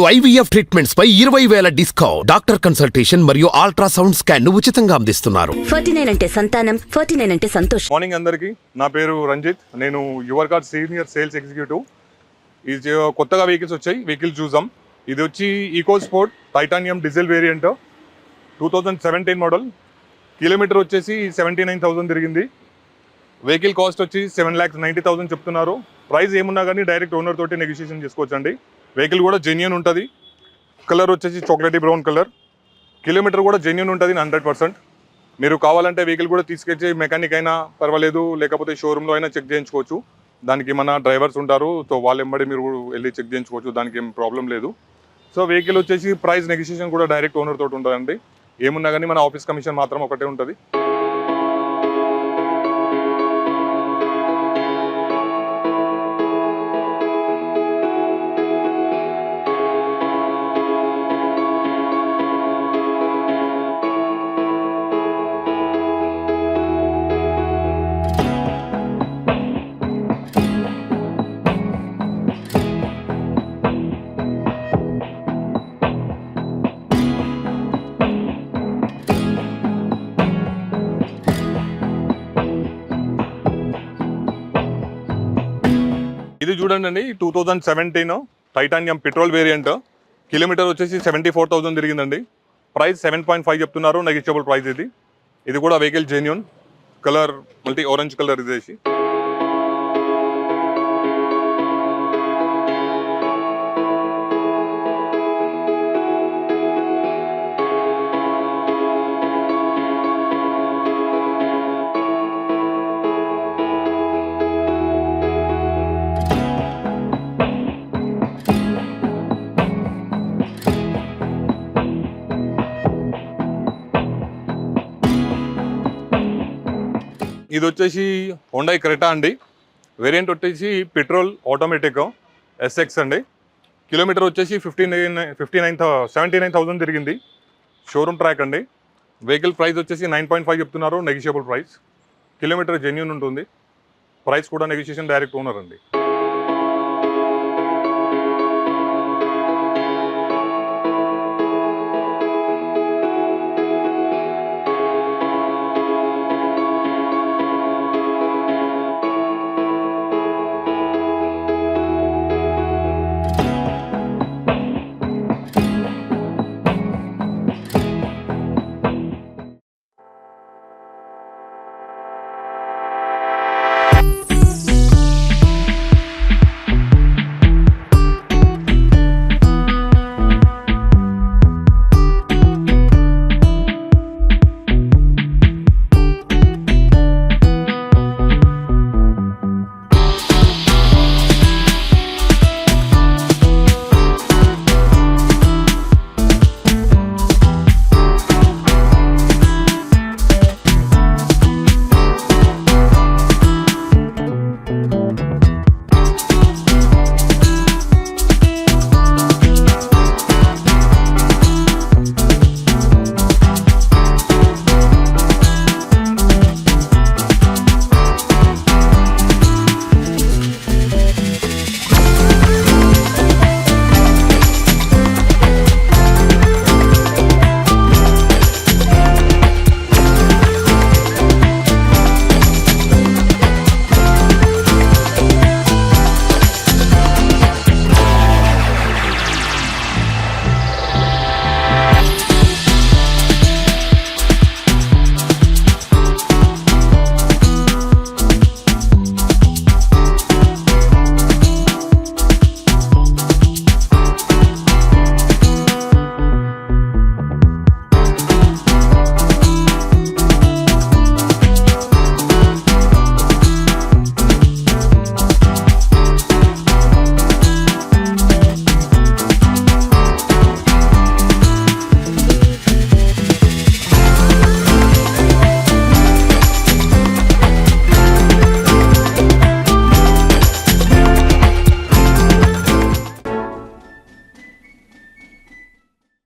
IVF treatments పై ఇరవై వేల డిస్కౌంట్. డాక్టర్ కన్సల్టేషన్ మరియు అల్ట్రాసౌండ్ స్కాన్ ఉచితంగా అందిస్తున్నారు. ఫార్టీ నైన్ అంటే సంతానం ఫార్టీ నైన్ అంటే సంతోషం. మార్నింగ్ అందరికీ. నా పేరు రంజిత్. నేను your card senior sales executive. ఇది కొత్తగా వెహికల్స్ వచ్చాయి. వెహికల్ చూసాం ఇది వచ్చి EcoSport titanium diesel variant. Two thousand seventeen model. Kilometre వచ్చేసి సెవెంటీ నైన్ థౌసండ్ తిరిగింది. వెహికల్ కాస్ట్ వచ్చి సెవెన్ ల్యాక్స్ నైంటీ థౌసండ్ చెప్తున్నారు. ప్రైస్ ఏమున్నా కానీ డైరెక్ట్ ఓనర్ తోటి నెగోషియేషన్ చేసుకోవచ్చండి. వెహికల్ కూడా జెన్యున్ ఉంటుంది. కలర్ వచ్చేసి చాక్లెటీ బ్రౌన్ కలర్ కిలోమీటర్ కూడా జెన్యున్ ఉంటుంది హండ్రెడ్ పర్సెంట్ మీరు కావాలంటే వెహికల్ కూడా తీసుకొచ్చి మెకానిక్ అయినా పర్వాలేదు లేకపోతే షోరూంలో అయినా చెక్ చేయించుకోవచ్చు. దానికి మన డ్రైవర్స్ ఉంటారు సో వాళ్ళు ఎంబడి మీరు వెళ్ళి చెక్ చేయించుకోవచ్చు దానికి ఏం ప్రాబ్లం లేదు. సో వెహికల్ వచ్చేసి ప్రైస్ నెగోషియేషన్ కూడా డైరెక్ట్ ఓనర్ తోటి ఉంటుందండి. ఏమున్నా కానీ మన ఆఫీస్ కమిషన్ మాత్రం ఒకటే ఉంటుంది. ఇది చూడండి అండి two thousand seventeen titanium petrol variant kilometre వచ్చేసి సెవెంటీ ఫోర్ థౌసండ్ తిరిగిందండి. ప్రైస్ సెవెన్ పాయింట్ ఫైవ్ చెప్తున్నారు నెగిషియబుల్ ప్రైస్ ఇది. ఇది కూడా vehicle genuine colour multi orange colour ఇదేసి. ఇది వచ్చేసి హోండై క్రెటా అండి. వేరియంట్ వచ్చేసి పెట్రోల్ ఆటోమేటిక్ ఎస్ఎక్స్ అండి. కిలోమీటర్ వచ్చేసి fifty nine fifty nine seventy nine thousand తిరిగింది. షోరూమ్ ట్రాక్ అండి. వెహికల్ ప్రైస్ వచ్చేసి నైన్ పాయింట్ ఫైవ్ చెప్తున్నారు నెగిషియబుల్ ప్రైస్ కిలోమీటర్ జెన్యున్ ఉంటుంది. ప్రైస్ కూడా నెగోషియేషన్ డైరెక్ట్ ఓనర్ అండి.